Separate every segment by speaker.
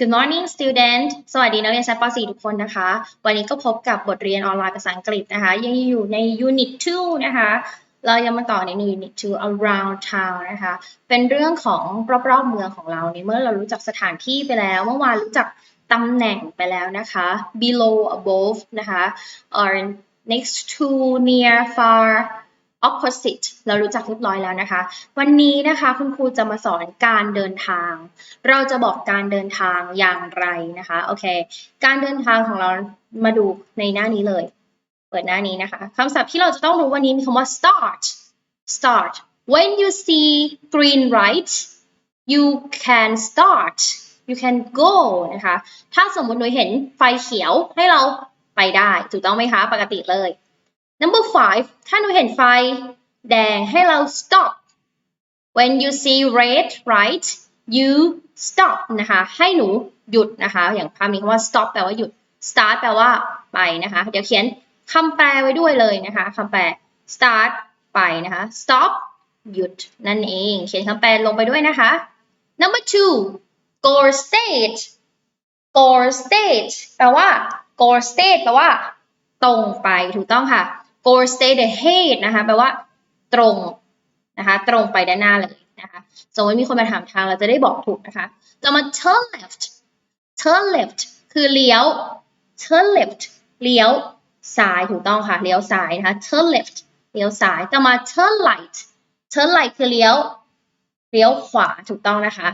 Speaker 1: Good morning student สวัสดีนักเรียนชั้นป .4 ทุกคนนะคะ วันนี้ก็พบกับบทเรียนออนไลน์ภาษาอังกฤษนะคะ ยังอยู่ใน Unit 2 นะคะ เรายังมาต่อใน Unit 2 around town นะคะ เป็นเรื่องของรอบๆเมืองของเราในเมื่อเรารู้จักสถานที่ไปแล้ว เมื่อวานรู้จักตำแหน่งไปแล้วนะคะ below above นะคะ or next to near far opposite เรารู้จักเรียบร้อยแล้วนะคะ วันนี้นะคะคุณครูจะมาสอนการเดินทาง เราจะบอกการเดินทางอย่างไรนะคะโอเค การเดินทางของเรามาดูในหน้านี้เลย เปิดหน้านี้นะคะคำศัพท์ที่เราจะต้องรู้วันนี้มีคำว่า start start when you see green light you can start you can go นะคะ ถ้าสมมติหนูเห็นไฟเขียวให้เราไปได้ ถูกต้องไหมคะ ปกติเลย number five ถ้าหนูเห็นไฟ แดงให้เรา stop when you see red right you stop นะคะ ให้หนูหยุดนะคะ อย่างภาพนี้คำว่า stop แปลว่าหยุด start แปลว่าไปนะคะ เดี๋ยวเขียนคำแปลไว้ด้วยเลยนะคะคำแปล start ไปนะคะ stop หยุดนั่นเอง เขียนคำแปลลงไปด้วยนะคะ number two go state go state แปลว่า go state แปลว่า ตรงไปถูกต้องค่ะ go straight ahead นะคะแปลว่าตรงนะคะตรงไปด้านหน้าเลยนะคะสมมติมีคนมาถามทางเราจะได้บอกถูกนะคะต่อมา turn left turn left คือเลี้ยว turn left เลี้ยวซ้ายถูกต้องค่ะเลี้ยวซ้ายนะคะ turn left เลี้ยวซ้ายต่อมา turn right turn right คือเลี้ยวเลี้ยวขวาถูกต้องนะคะ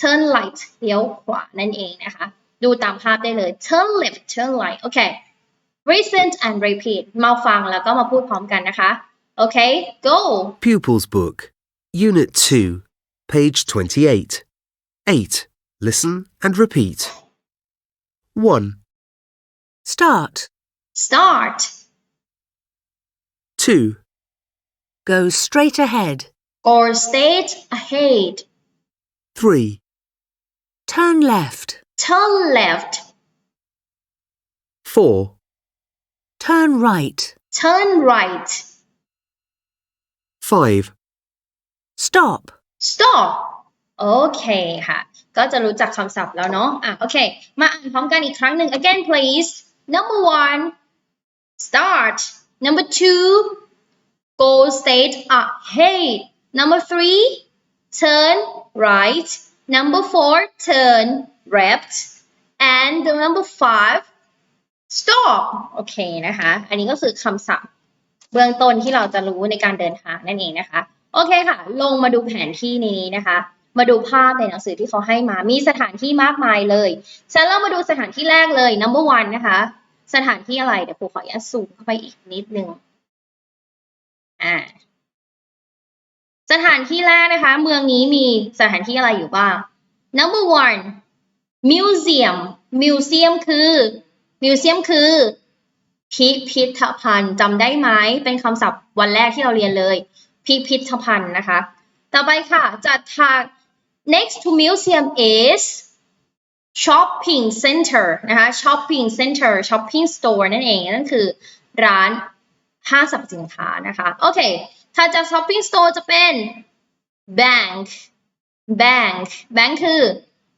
Speaker 1: turn right เลี้ยวขวานั่นเองนะคะ ดูตามภาพได้เลย turn left turn right โอเค listen and repeat มาฟังแล้วก็มาพูดพร้อมกันนะคะ โอเค go
Speaker 2: Pupils Book, Unit 2, page 28. 8. Listen and repeat. 1,
Speaker 3: Start.
Speaker 1: start
Speaker 2: 2,
Speaker 3: Go straight ahead.
Speaker 1: or straight ahead
Speaker 2: 3,
Speaker 3: Turn left.
Speaker 1: turn left
Speaker 2: 4,
Speaker 3: Turn right.
Speaker 1: turn right
Speaker 2: 5,
Speaker 3: Stop.
Speaker 1: stop โอเคค่ะ ก็จะรู้จักคำศัพท์แล้วเนาะอ่ะโอเค มาอ่านพร้อมกันอีกครั้งหนึ่ง again please number one start number two go straight ahead number three turn right number four turn left and the number five stop โอเคนะคะ อันนี้ก็คือคำศัพท์เบื้องต้นที่เราจะรู้ในการเดินทางนั่นเองนะคะ โอเคค่ะ ลงมาดูแผนที่นี้นะคะ มาดูภาพในหนังสือที่เขาให้มา มีสถานที่มากมายเลยฉันเรามาดูสถานที่แรกเลย number one นะคะ สถานที่อะไร เดี๋ยวครูขออนุญาตซูมเข้าไปอีกนิดนึง อ่า สถานที่แรกนะคะ เมืองนี้มีสถานที่อะไรอยู่บ้าง number one museum museum คือ museum คือ พิพิธภัณฑ์จำได้ไหมเป็นคำศัพท์วันแรกที่เราเรียนเลย พิพิธภัณฑ์นะคะ ต่อไปค่ะ จัดทาง next to museum is shopping center นะคะ shopping center shopping store นั่นเองนั่นคือร้านห้างสรรพสินค้านะคะ โอเค ถ้าจาก shopping store จะเป็น bank bank bank คือ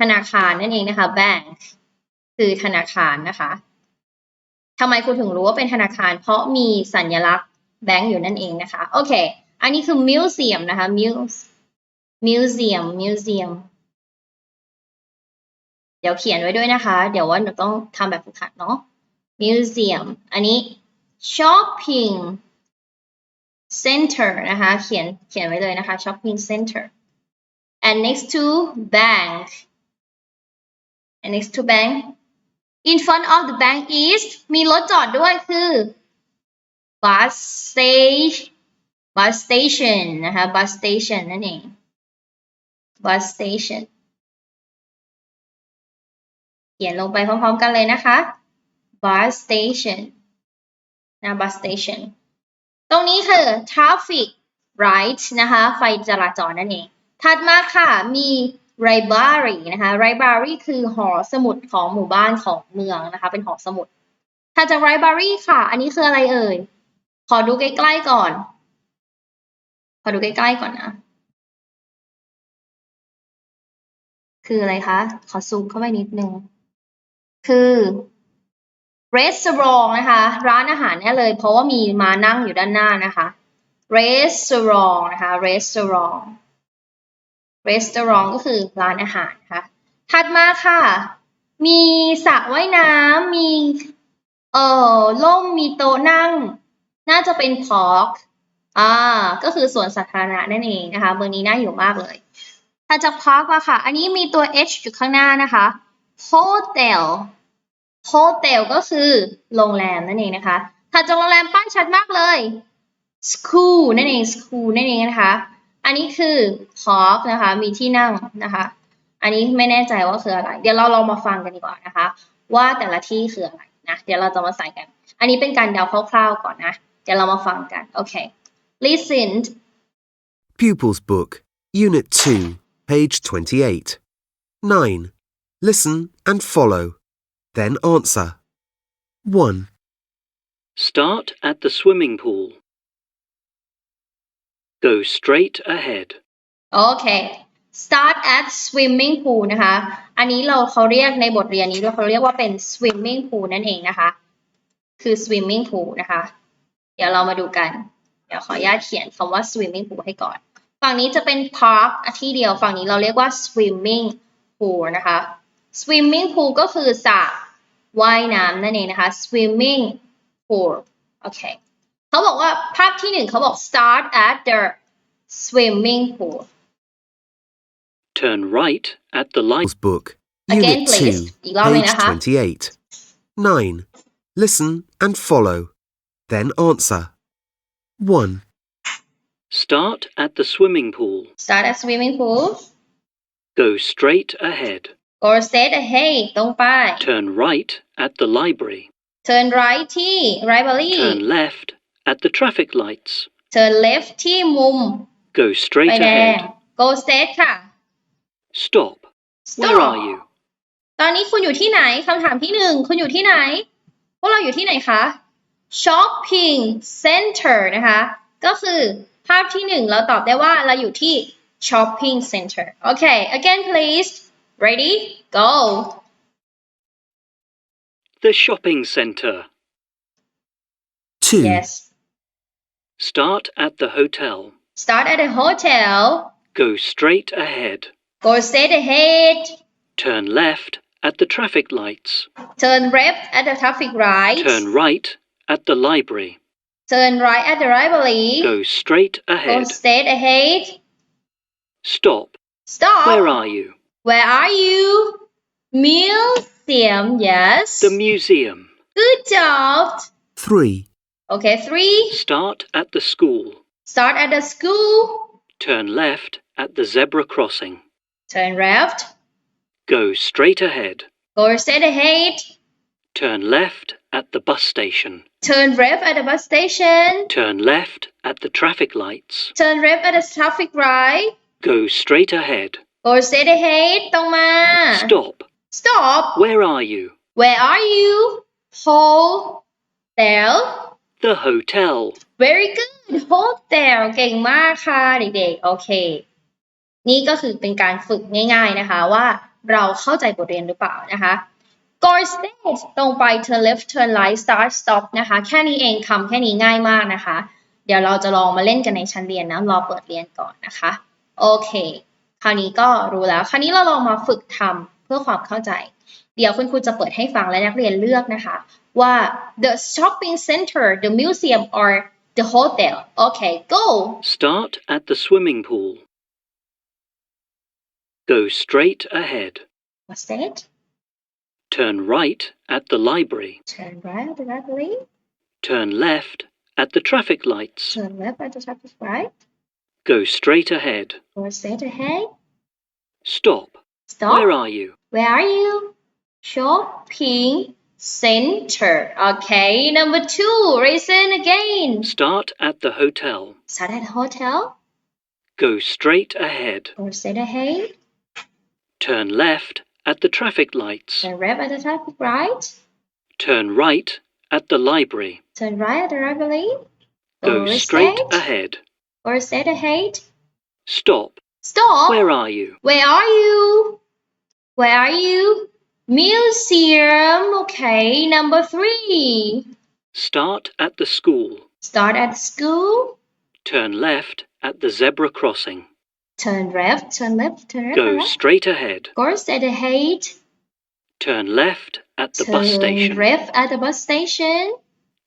Speaker 1: ธนาคารนั่นเองนะคะ bank คือธนาคารนะคะ ทำไมคุณถึงรู้ว่าเป็นธนาคาร เพราะมีสัญลักษณ์แบงก์อยู่นั่นเองนะคะ โอเค อันนี้คือ museum นะคะ muse museum museum เดี๋ยวเขียนไว้ด้วยนะคะ เดี๋ยวว่าหนูต้องทำแบบฝึกหัดเนาะ museum อันนี้ shopping center นะคะ เขียนเขียนไว้เลยนะคะ shopping center and next to bank and next to bank in front of the bank is มีรถจอดด้วยคือ bus station bus station นะคะ bus station นั่นเอง bus station เขียนลงไปพร้อมๆกันเลยนะคะ bus station นะ bus station ตรงนี้คือ traffic light นะคะ ไฟจราจรนั่นเอง ถัดมาค่ะ มี library นะคะ library คือหอสมุดของหมู่บ้านของเมืองนะคะ เป็นหอสมุดถัดจาก library ค่ะ อันนี้คืออะไรเอ่ย ขอดูใกล้ๆก่อน ขอดูใกล้ๆก่อนนะ คืออะไรคะ ขอซูมเข้าไปนิดนึง คือ restaurant นะคะ ร้านอาหารเนี่ยเลย เพราะว่ามีมานั่งอยู่ด้านหน้านะคะ restaurant นะคะ restaurant restaurant ก็คือร้านอาหารนะคะถัดมาค่ะ มีสระว่ายน้ำมีเอ่อล่มมีโต๊ะนั่ง น่าจะเป็น park อ่าก็คือสวนสาธารณะนั่นเองนะคะเมืองนี้น่าอยู่มากเลยถัดจาก park มาค่ะ อันนี้มีตัว h อยู่ข้างหน้านะคะ hotel hotel ก็คือโรงแรมนั่นเองนะคะถัดจากโรงแรมป้ายชัดมากเลย school นั่นเอง school นั่นเองนะคะ อันนี้คือ park นะคะ มีที่นั่งนะคะ อันนี้ไม่แน่ใจว่าคืออะไร เดี๋ยวเราลองมาฟังกันดีกว่านะคะ ว่าแต่ละที่คืออะไรนะ เดี๋ยวเราจะมาใส่กัน อันนี้เป็นการเดาคร่าวๆก่อนนะ เดี๋ยวเรามาฟังกัน โอเค listened
Speaker 2: Pupils Book, Unit 2, page 28. 9. Listen and follow. Then answer. 1,
Speaker 4: Start at the swimming pool. Go straight ahead.
Speaker 1: โอเค start at swimming pool นะคะ อันนี้เราเขาเรียกในบทเรียนนี้ด้วยเขาเรียกว่าเป็น swimming pool นั่นเองนะคะ คือ swimming pool นะคะ เดี๋ยวเรามาดูกัน เดี๋ยวขออนุญาตเขียนคำว่า swimming pool ให้ก่อน ฝั่งนี้จะเป็น park อะที่เดียว ฝั่งนี้เราเรียกว่า swimming pool นะคะ swimming pool ก็คือสระว่ายน้ำนั่นเองนะคะ swimming pool โอเค เขาบอกว่าภาพที่หนึ่งเขาบอก start at the swimming pool
Speaker 4: Turn right at the light.
Speaker 2: Pupils Book,
Speaker 1: Again,
Speaker 2: Unit
Speaker 1: please.
Speaker 2: 2,
Speaker 1: อีกรอบหนึ่ง
Speaker 2: page
Speaker 1: นะคะ
Speaker 2: 28. 9. Listen and follow. Then answer. 1,
Speaker 4: Start at the swimming pool.
Speaker 1: start at swimming pool
Speaker 4: Go straight ahead.
Speaker 1: go straight ahead ตรงไป
Speaker 4: Turn right at the library.
Speaker 1: turn right ที่ library
Speaker 4: Turn left at the traffic lights.
Speaker 1: turn left ที่มุม
Speaker 4: Go
Speaker 1: ไฟ
Speaker 4: straight
Speaker 1: แดง
Speaker 4: ahead.
Speaker 1: go straight ค่ะ
Speaker 4: Stop. Where
Speaker 1: stop
Speaker 4: are you?
Speaker 1: ตอนนี้คุณอยู่ที่ไหนคำถามที่หนึ่งคุณอยู่ที่ไหน พวกเราอยู่ที่ไหนคะ shopping center นะคะ ก็คือภาพที่หนึ่งเราตอบได้ว่าเราอยู่ที่ shopping center โอเค again please ready go
Speaker 4: The shopping centre.
Speaker 2: 2,
Speaker 1: yes
Speaker 4: Start at the hotel.
Speaker 1: start at a hotel
Speaker 4: Go straight ahead.
Speaker 1: go straight ahead
Speaker 4: Turn left at the traffic lights.
Speaker 1: turn left at the traffic light
Speaker 4: Turn right at the library.
Speaker 1: turn right at the library
Speaker 4: Go straight ahead.
Speaker 1: go straight ahead
Speaker 4: Stop.
Speaker 1: stop
Speaker 4: Where are you?
Speaker 1: Where are you? Museum, yes.
Speaker 4: The museum.
Speaker 1: Good job.
Speaker 2: 3,
Speaker 1: Okay, three.
Speaker 4: Start at the school.
Speaker 1: Start at the school.
Speaker 4: Turn left at the zebra crossing.
Speaker 1: Turn left.
Speaker 4: Go straight ahead.
Speaker 1: Go straight ahead.
Speaker 4: Turn left at the bus station.
Speaker 1: Turn left at the bus station.
Speaker 4: Turn left at the traffic lights.
Speaker 1: Turn left at the traffic light.
Speaker 4: Go straight ahead.
Speaker 1: Go straight ahead. ตรงมา
Speaker 4: Stop.
Speaker 1: Stop.
Speaker 4: Where are you?
Speaker 1: Where are you? Hotel.
Speaker 4: The hotel.
Speaker 1: Very good hotel เก่งมากค่ะเด็กๆ โอเค นี่ก็คือเป็นการฝึกง่ายๆนะคะว่าเราเข้าใจบทเรียนหรือเปล่านะคะ go straight ตรงไป turn left turn right start stop นะคะ แค่นี้เองคำแค่นี้ง่ายมากนะคะ เดี๋ยวเราจะลองมาเล่นกันในชั้นเรียนนะรอเปิดเรียนก่อนนะคะ โอเค คราวนี้ก็รู้แล้ว คราวนี้เราลองมาฝึกทำเพื่อความเข้าใจ เดี๋ยวคุณครูจะเปิดให้ฟังและนักเรียนเลือกนะคะ ว่า the shopping center the museum or the hotel okay go
Speaker 4: Start at the swimming pool. Go straight ahead.
Speaker 1: what's that
Speaker 4: Turn right at the library.
Speaker 1: turn right at the library
Speaker 4: Turn left at the traffic lights.
Speaker 1: turn left at the traffic light
Speaker 4: Go straight ahead.
Speaker 1: go straight ahead
Speaker 4: Stop.
Speaker 1: stop
Speaker 4: Where are you?
Speaker 1: Where are you? Shopping center. Okay, number two. Listen again.
Speaker 4: Start at the hotel.
Speaker 1: Start at hotel.
Speaker 4: Go straight ahead.
Speaker 1: Go straight ahead.
Speaker 4: Turn left at the traffic lights.
Speaker 1: Turn left at the traffic light.
Speaker 4: Turn right at the library.
Speaker 1: Turn right at the library.
Speaker 4: Go straight ahead.
Speaker 1: Go straight ahead.
Speaker 4: Stop.
Speaker 1: Stop.
Speaker 4: Where are you?
Speaker 1: Where are you? Where are you? Museum. Okay, number three.
Speaker 4: Start at the school.
Speaker 1: Start at the school.
Speaker 4: Turn left at the zebra crossing.
Speaker 1: Turn left, turn left, turn left.
Speaker 4: Go
Speaker 1: left.
Speaker 4: straight ahead.
Speaker 1: Go straight ahead.
Speaker 4: Turn left at the
Speaker 1: turn
Speaker 4: bus station.
Speaker 1: Turn left at the bus station.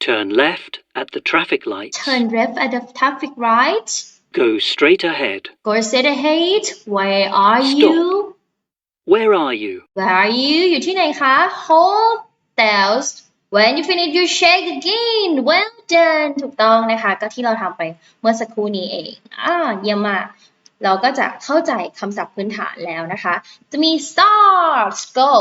Speaker 4: Turn left at the traffic lights.
Speaker 1: Turn left at the traffic light.
Speaker 4: Go straight ahead.
Speaker 1: Go straight ahead. Where are
Speaker 4: Stop.
Speaker 1: you?
Speaker 4: Where are you?
Speaker 1: Where are you? อยู่ที่ไหนคะ Hotels. When you finish you check again. Well done ถูกต้องนะคะ ก็ที่เราทำไปเมื่อสักครู่นี้เองอ่าเยี่ยมมาก เราก็จะเข้าใจคำศัพท์พื้นฐานแล้วนะคะ จะมี start go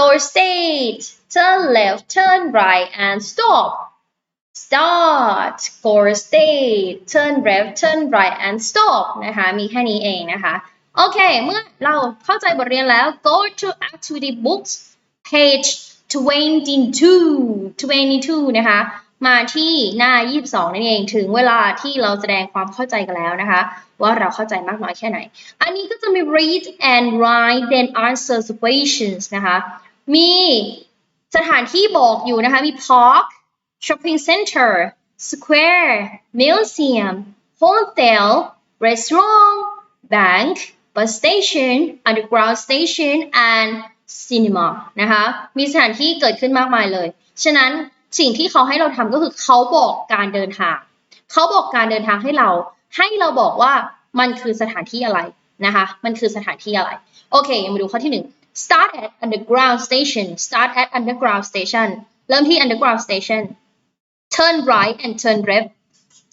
Speaker 1: go straight turn left turn right and stop start go straight turn left turn right and stop นะคะ มีแค่นี้เองนะคะ โอเค เมื่อเราเข้าใจบทเรียนแล้ว go to activity books page 22 22 นะคะ มาที่หน้า 22 นั่นเอง ถึงเวลาที่เราแสดงความเข้าใจกันแล้วนะคะ ว่าเราเข้าใจมากน้อยแค่ไหน อันนี้ก็จะมี read and write then answer the questions นะคะ มีสถานที่บอกอยู่นะคะ มี park shopping center square museum hotel restaurant bank bus station underground station and cinema นะคะ มีสถานที่เกิดขึ้นมากมายเลย ฉะนั้นสิ่งที่เขาให้เราทำก็คือเขาบอกการเดินทาง เขาบอกการเดินทางให้เรา ให้เราบอกว่ามันคือสถานที่อะไรนะคะ มันคือสถานที่อะไร โอเคมาดูข้อที่หนึ่ง start at underground station start at underground station เริ่มที่ underground station turn right and turn left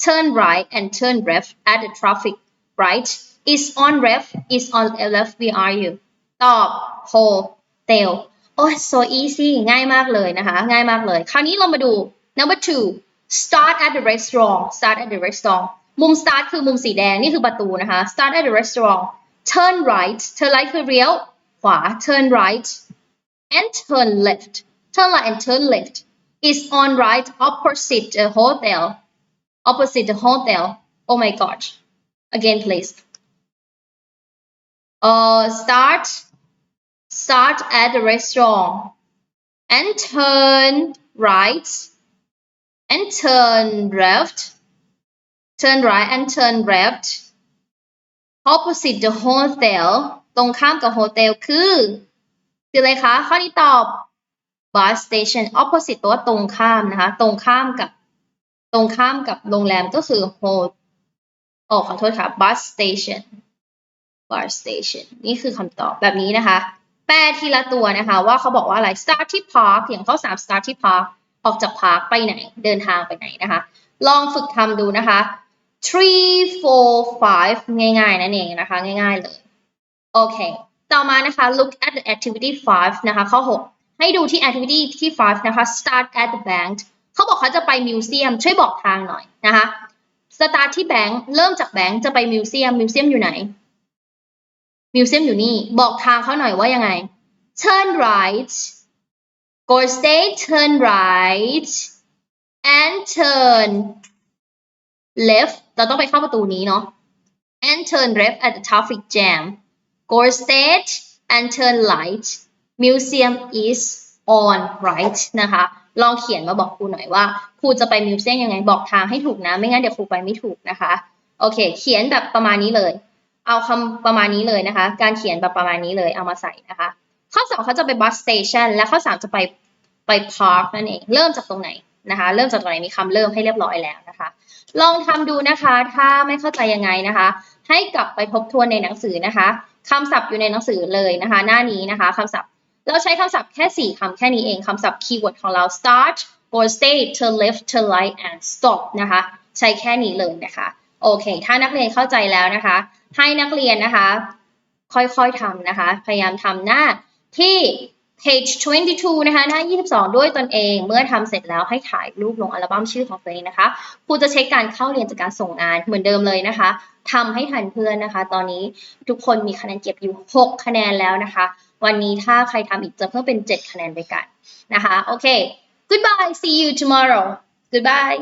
Speaker 1: turn right and turn left at the traffic right is on left is on left where are you ตอบ hotel โอ้ย so easy ง่ายมากเลยนะคะ ง่ายมากเลย คราวนี้เรามาดู number two start at the restaurant start at the restaurant มุม start คือมุมสีแดง นี่คือประตูนะคะ start at the restaurant turn right turn right คือเลี้ยวขวา turn right and turn left turn right and turn left is on right opposite the hotel opposite the hotel oh my god again please Uh start start at the restaurant and turn right and turn left turn right and turn left opposite the hotel ตรงข้ามกับโฮเทลคือคืออะไรคะข้อนี้ตอบ bus station opposite แปลว่าตรงข้ามนะคะ ตรงข้ามกับ ตรงข้ามกับโรงแรมก็คือ ho โอ้ขอโทษค่ะ bus station bus station นี่คือคำตอบแบบนี้นะคะ แปลทีละตัวนะคะ ว่าเขาบอกว่าอะไร start ที่ park อย่างข้อ3 start ที่ park ออกจาก park ไปไหน เดินทางไปไหนนะคะ ลองฝึกทำดูนะคะ three four five ง่ายๆนั่นเองนะคะ ง่ายๆเลย โอเค ต่อมานะคะ look at the activity five นะคะ ข้อ 6 ให้ดูที่ activity ที่ five นะคะ start at the bank เขาบอกเขาจะไปมิวเซียม ช่วยบอกทางหน่อยนะคะ start ที่แบงค์ เริ่มจากแบงค์ จะไปมิวเซียม มิวเซียมอยู่ไหน มิวเซียมอยู่นี่ บอกทางเขาหน่อยว่ายังไง turn right go straight turn right and turn left เราต้องไปเข้าประตูนี้เนาะ and turn left at the traffic jam go straight and turn right museum is on right นะคะ ลองเขียนมาบอกครูหน่อยว่าครูจะไปมิวเซียมยังไงบอกทางให้ถูกนะ ไม่งั้นเดี๋ยวครูไปไม่ถูกนะคะ โอเค เขียนแบบประมาณนี้เลย เอาคำประมาณนี้เลยนะคะ การเขียนแบบประมาณนี้เลยเอามาใส่นะคะ ข้อสองเขาจะไป bus station และข้อสามจะไปไป park นั่นเอง เริ่มจากตรงไหนนะคะ เริ่มจากตรงไหนมีคำเริ่มให้เรียบร้อยแล้วนะคะ ลองทำดูนะคะ ถ้าไม่เข้าใจยังไงนะคะ ให้กลับไปทบทวนในหนังสือนะคะคำศัพท์อยู่ในหนังสือเลยนะคะ หน้านี้นะคะคำศัพท์ เราใช้คำศัพท์แค่ 4คำแค่นี้เองคำศัพท์คีย์เวิร์ดของเรา start go stay turn left turn right and stop นะคะ ใช้แค่นี้เลยนะคะ โอเค ถ้านักเรียนเข้าใจแล้วนะคะ ให้นักเรียนนะคะ ค่อยๆทำนะคะ พยายามทำหน้าที่ page 22 นะคะ หน้า 22 ด้วยตนเอง เมื่อทำเสร็จแล้วให้ถ่ายรูปลงอัลบั้มชื่อของตัวเองนะคะ ครูจะเช็คการเข้าเรียนจากการส่งงานเหมือนเดิมเลยนะคะทำให้ทันเพื่อนนะคะ ตอนนี้ทุกคนมีคะแนนเก็บอยู่ 6 คะแนนแล้วนะคะ วันนี้ถ้าใครทำอีกจะเพิ่มเป็น 7 คะแนนไปกันนะคะ โอเค goodbye see you tomorrow goodbye